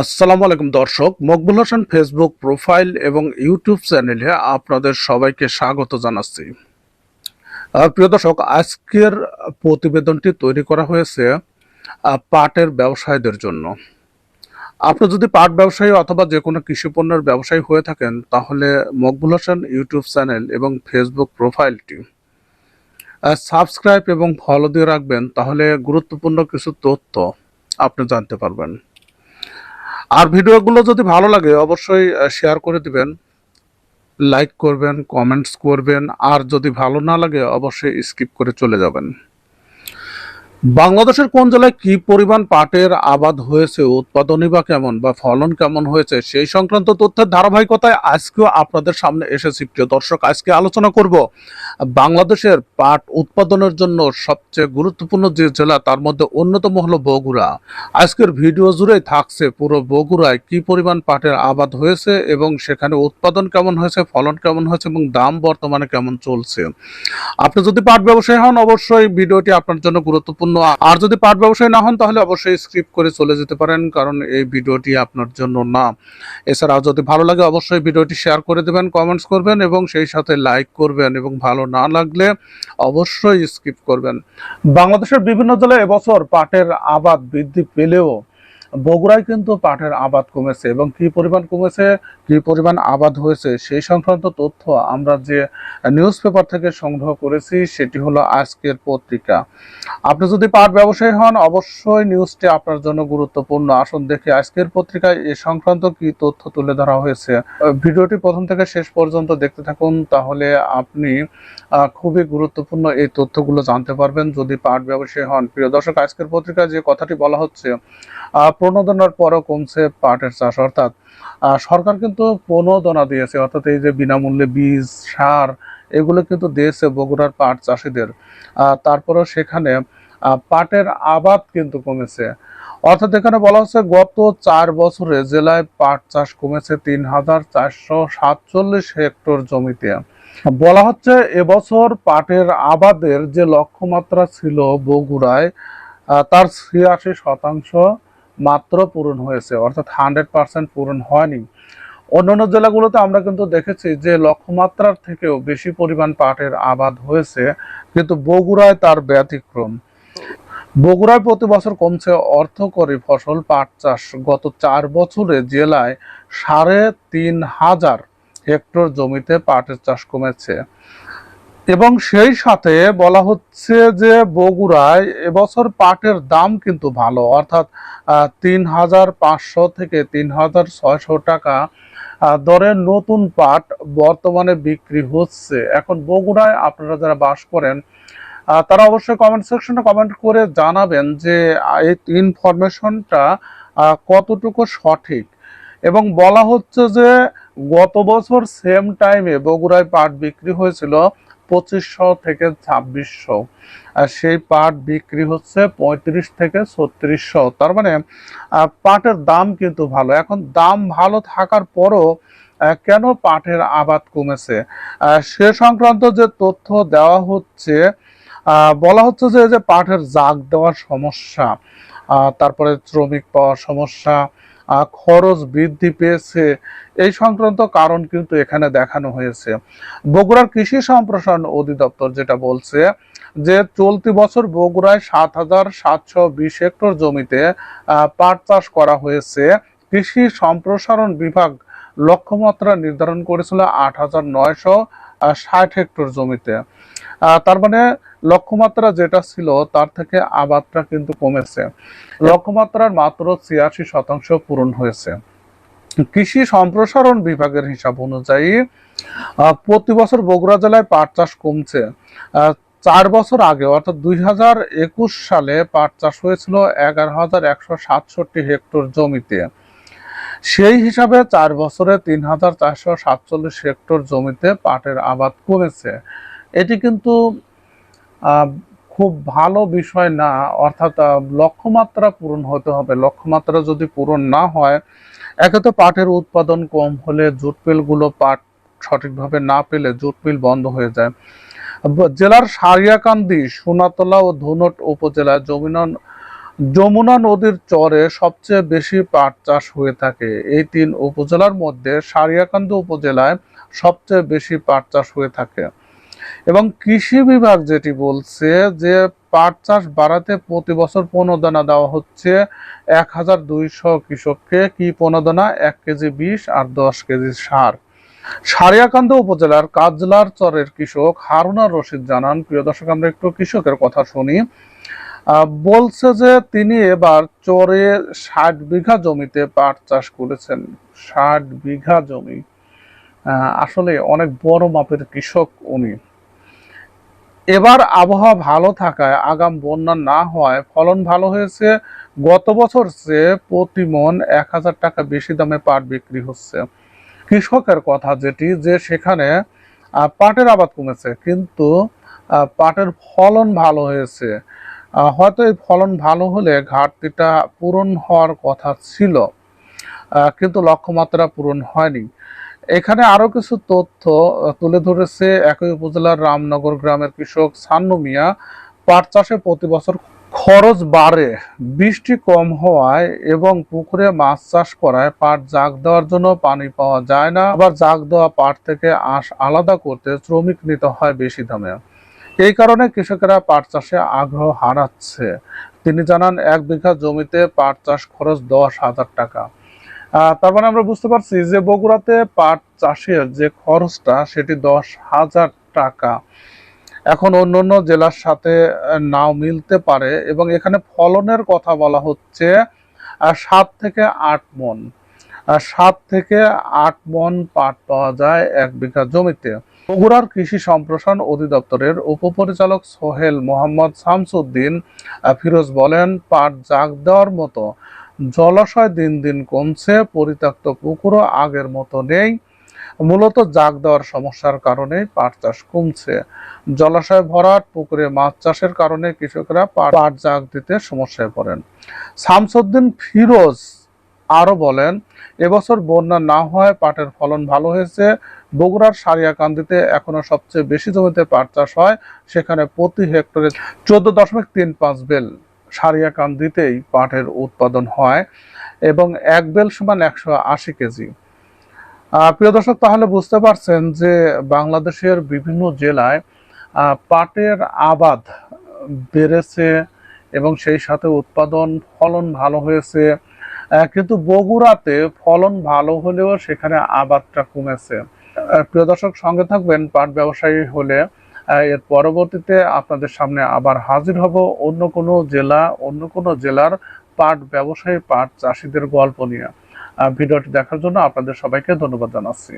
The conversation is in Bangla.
আসসালামু আলাইকুম দর্শক, মকবুল হোসেন ফেসবুক প্রোফাইল এবং ইউটিউব চ্যানেলে আপনাদের সবাইকে স্বাগত জানাচ্ছি। প্রিয় দর্শক, আজকের প্রতিবেদনটি তৈরি করা হয়েছে পাটের ব্যবসায়ীদের জন্য। আপনি যদি পাট ব্যবসায়ী অথবা যে কোনো কৃষি পণ্যের ব্যবসায়ী হয়ে থাকেন, তাহলে মকবুল হোসেন ইউটিউব চ্যানেল এবং ফেসবুক প্রোফাইলটি সাবস্ক্রাইব এবং ফলো দিয়ে রাখবেন, তাহলে গুরুত্বপূর্ণ কিছু তথ্য আপনি জানতে পারবেন। আর ভিডিওগুলো যদি ভালো লাগে, অবশ্যই শেয়ার করে দিবেন। লাইক করবেন কমেন্টস করবেন, আর যদি ভালো না লাগে, অবশ্যই স্কিপ করে চলে যাবেন। বাংলাদেশের কোন জেলায় কি পরিমাণ পাটের আবাদ হয়েছে উৎপাদনই বা কেমন বা ফলন কেমন হয়েছে, সেই সংক্রান্ত তথ্যের ধারাবাহিকতায় আজকেও আপনাদের সামনে এসেছি। প্রিয় দর্শক, আজকে আলোচনা করব বাংলাদেশের পাট উৎপাদনের জন্য সবচেয়ে গুরুত্বপূর্ণ যে জেলা, তার মধ্যে অন্যতম হলো বগুড়া। আজকের ভিডিও জুড়েই থাকছে পুরো বগুড়ায় কি পরিমাণ পাটের আবাদ হয়েছে এবং সেখানে উৎপাদন কেমন হয়েছে, ফলন কেমন হয়েছে এবং দাম বর্তমানে কেমন চলছে। আপনি যদি পাট ব্যবসায়ী হন, অবশ্যই ভিডিওটি আপনার জন্য গুরুত্বপূর্ণ। আর যদি পাট ব্যবসায়ী না হন, তাহলে অবশ্যই স্ক্রিপ করে চলে যেতে পারেন, কারণ এই ভিডিওটি আপনার জন্য না। এছাড়াও যদি ভালো লাগে, অবশ্যই ভিডিওটি শেয়ার করে দেবেন কমেন্টস করবেন, এবং সেই সাথে লাইক করবেন, এবং ভালো না লাগলে অবশ্যই স্কিপ করবেন। বাংলাদেশের বিভিন্ন জেলায় এবছর পাটের আবাদ বৃদ্ধি পেলেও বগুড়ায় কিন্তু পাটের আবাদ কমেছে এবং কি পরিমাণ কমেছে, কি পরিমাণ আবাদ হয়েছে সেই সংক্রান্ত তথ্য আমরা যে নিউজ পেপার থেকে সংগ্রহ করেছি সেটি হলো আজকের পত্রিকা। আপনি যদি পাট ব্যবসায়ী হন, অবশ্যই নিউজটি আপনার জন্য গুরুত্বপূর্ণ। আসুন দেখি আজকের পত্রিকায় এ সংক্রান্ত কি তথ্য তুলে ধরা হয়েছে। ভিডিওটি প্রথম থেকে শেষ পর্যন্ত দেখতে থাকুন, তাহলে আপনি খুবই গুরুত্বপূর্ণ এই তথ্যগুলো জানতে পারবেন। যদি পাট ব্যবসায়ী হন, প্রিয় দর্শক, আজকের পত্রিকায় যে কথাটি বলা হচ্ছে প্রণোদনার পরও কমছে পাটের চাষ, অর্থাৎ সরকার কিন্তু প্রণোদনা দিয়েছে, অর্থাৎ এই যে বিনামূল্যে বীজ, সার, এগুলো কিন্তু দিয়েছে বগুড়ার পাট চাষিদের। তারপরেও সেখানে পাটের আবাদ কিন্তু কমেছে। অর্থাৎ এখানে বলা হচ্ছে গত চার বছরে জেলায় পাট চাষ কমেছে তিন হাজার চারশো সাতচল্লিশ হেক্টর জমিতে। বলা হচ্ছে এবছর পাটের আবাদের যে লক্ষ্যমাত্রা ছিল বগুড়ায় তার ছিয়াশি শতাংশ মাত্র পূরণ হয়েছে, অর্থাৎ হান্ড্রেড পার্সেন্ট পূরণ হয়নি। অন্যান্য জেলাগুলোতে আমরা কিন্তু দেখেছি যে লক্ষ্যমাত্রার থেকেও বেশি পরিমাণ পাটের আবাদ হয়েছে, কিন্তু বগুড়ায় তার ব্যতিক্রম। বগুড়ায় প্রতি বছর কমছে অর্থকরী ফসল পাট চাষ। গত চার বছরে জেলায় সাড়ে তিন হাজার হেক্টর জমিতে পাটের চাষ কমেছে। এবং সেই সাথে বলা হচ্ছে যে বগুড়ায় এবছর পাটের দাম কিন্তু ভালো। অর্থাৎ তিন হাজার পাঁচশো থেকে তিন হাজার ছয়শো টাকা দরে নতুন পাট বর্তমানে বিক্রি হচ্ছে। এখন বগুড়ায় আপনারা যারা বাস করেন তারা অবশ্যই কমেন্ট সেকশনে কমেন্ট করে জানাবেন যে এই ইনফরমেশনটা কতটুকু সঠিক। এবং বলা হচ্ছে যে, গত বছর সেম টাইমে বগুড়ায় পাট বিক্রি হয়েছিল পঁচিশশো থেকে ছাব্বিশশো। আর সেই পাট বিক্রি হচ্ছে পঁয়ত্রিশ থেকে ছত্রিশশো। তার মানে পাটের দাম কিন্তু ভালো। এখন দাম ভালো থাকার পরও কেন পাটের আবাদ কমেছে? সে সংক্রান্ত যে তথ্য দেওয়া হচ্ছে বলা হচ্ছে যে যে পাটের জাগ দেওয়ার সমস্যা তারপরে শ্রমিক পাওয়ার সমস্যা খরচ বৃদ্ধি পেয়েছে। এই সংক্রান্ত কারণ কিন্তু এখানে দেখানো হয়েছে। বগুড়ার কৃষি সম্প্রসারণ অধিদপ্তর যেটা বলছে যে, চলতি বছর বগুড়ায় সাত হাজার সাতশো বিশ হেক্টর জমিতে পাট চাষ করা হয়েছে। কৃষি সম্প্রসারণ বিভাগ লক্ষ্যমাত্রা নির্ধারণ করেছিল আট হাজার নয়শো ষাট হেক্টর জমিতে। তার মানে লক্ষ্যমাত্রা যেটা ছিল, তার থেকে আবাদটা কিন্তু কমেছে। লক্ষ্যমাত্রার মাত্র ছিয়াশি শতাংশ পূরণ হয়েছে। কৃষি সম্প্রসারণ বিভাগের হিসাব অনুযায়ী প্রতি বছর বগুড়া জেলায় পাট চাষ কমছে। চার বছর আগে, অর্থাৎ দুই হাজার একুশ সালে পাট চাষ হয়েছিল এগারো হাজার একশো সাতষট্টি হেক্টর জমিতে। সেই হিসাবে চার বছরে তিন হাজার চারশো সাতচল্লিশ হেক্টর জমিতে পাটের আবাদ কমেছে এটি কিন্তু খুব ভালো বিষয় না, অর্থাৎ লক্ষ্যমাত্রা পূরণ হতে হবে। লক্ষ্যমাত্রা যদি পূরণ না হয় একে তো পাটের উৎপাদন কম হলে জুট মিলগুলো পাট সঠিকভাবে না পেলে জুট মিল বন্ধ হয়ে যায়। জেলার সারিয়াকান্দি, সোনাতলা ও ধুনট উপজেলায় জমিন যমুনা নদীর চরে সবচেয়ে বেশি পাট চাষ হয়ে থাকে। এই তিন উপজেলার মধ্যে সারিয়াকান্দি উপজেলায় সবচেয়ে বেশি পাট চাষ হয়ে থাকে। এবং কৃষি বিভাগ যেটি বলছে যে পাট চাষ বাড়াতে প্রতি বছর প্রণোদনা দেওয়া হচ্ছে এক হাজার দুইশো কৃষককে। কি প্রণোদনা এক কেজি বিষ আর দশ কেজি সার। সারিয়াকান্দ উপজেলার কাজলার চরের কৃষক হারুনা রশিদ জানান, প্রিয় দর্শক, আমরা একটু কৃষকের কথা শুনি। বলছে যে তিনি এবার চরে ষাট বিঘা জমিতে পাট চাষ করেছেন। ষাট বিঘা জমি। আসলে অনেক বড় মাপের কৃষক উনি। এবার আবহাওয়া ভালো থাকায়, আগাম বন্যা না হওয়ায় ফলন ভালো হয়েছে। গত বছর চেয়ে প্রতি মন এক হাজার টাকা বেশি দামে পাট বিক্রি হচ্ছে। কৃষকের কথা যেটি, যে সেখানে পাটের আবাদ কমেছে, কিন্তু পাটের ফলন ভালো হয়েছে। হয়তো এই ফলন ভালো হলে ঘাটতিটা পূরণ হওয়ার কথা ছিল কিন্তু লক্ষ্যমাত্রা পূরণ হয়নি। এখানে আরও কিছু তথ্য তুলে ধরেছে একই উপজেলার রামনগর গ্রামের কৃষক সান্নু মিয়া। পাট চাষে প্রতি বছর খরচ বাড়ে, বৃষ্টি কম হওয়ায় এবং পুকুরে মাছ চাষ করায় পাট জাগ দেওয়ার জন্য পানি পাওয়া যায় না। আবার জাগ দেওয়া পাট থেকে আঁশ আলাদা করতে শ্রমিক নিতে হয় বেশি দামে। এই কারণে কৃষকেরা পাট চাষে আগ্রহ হারাচ্ছে। তিনি জানান, এক বিঘা জমিতে পাট চাষ খরচ দশ হাজার টাকা। তার মানে আমরা বুঝতে পারছি যে বগুড়াতে পাট চাষের যে খরচটা, সেটি দশ হাজার টাকা। এখন অন্য অন্য জেলার সাথে নাও মিলতে পারে এবং এখানে ফলনের কথা বলা হচ্ছে সাত থেকে আট মন। সাত থেকে আট মন পাট পাওয়া যায় এক বিঘা জমিতে। বগুড়ার কৃষি সম্প্রসারণ অধিদপ্তরের উপপরিচালক সোহেল মোহাম্মদ শামসুদ্দিন ফিরোজ বলেন, পাট জাগ দেওয়ার মতো জলাশয় দিন দিন কমছে, পরিত্যক্ত পুকুরও আগের মতো নেই। মূলত জাগ দেওয়ার সমস্যার কারণে পাট চাষ কমছে। জলাশয় ভরাট, পুকুরে মাছ চাষের কারণে কৃষকরা পাট জাগ দিতে সমস্যায় পড়েন। শামসুদ্দিন, ফিরোজ আরও বলেন, এবছর বন্যা না হওয়ায় পাটের ফলন ভালো হয়েছে। বগুড়ার সারিয়াকান্দিতে এখনও সবচেয়ে বেশি জমিতে পাট চাষ হয়, সেখানে প্রতি হেক্টরে চোদ্দ দশমিক তিন পাঁচ বেল সারিয়াকান্দিতেই পাটের উৎপাদন হয় এবং এক বেল সমান একশো আশি কেজি। প্রিয় দর্শক, তাহলে বুঝতে পারছেন যে বাংলাদেশের বিভিন্ন জেলায় পাটের আবাদ বেড়েছে এবং সেই সাথে উৎপাদন ফলন ভালো হয়েছে। কিন্তু বগুড়াতে ফলন ভালো হলেও সেখানে আবাদটা কমেছে। প্রিয় দর্শক, সঙ্গে থাকবেন পাট ব্যবসায়ী হলে এর পরবর্তীতে আপনাদের সামনে আবার হাজির হব অন্য কোনো জেলা, অন্য কোনো জেলার পাট ব্যবসায়ী, পাট চাষিদের গল্প নিয়ে। ভিডিওটি দেখার জন্য আপনাদের সবাইকে ধন্যবাদ জানাচ্ছি।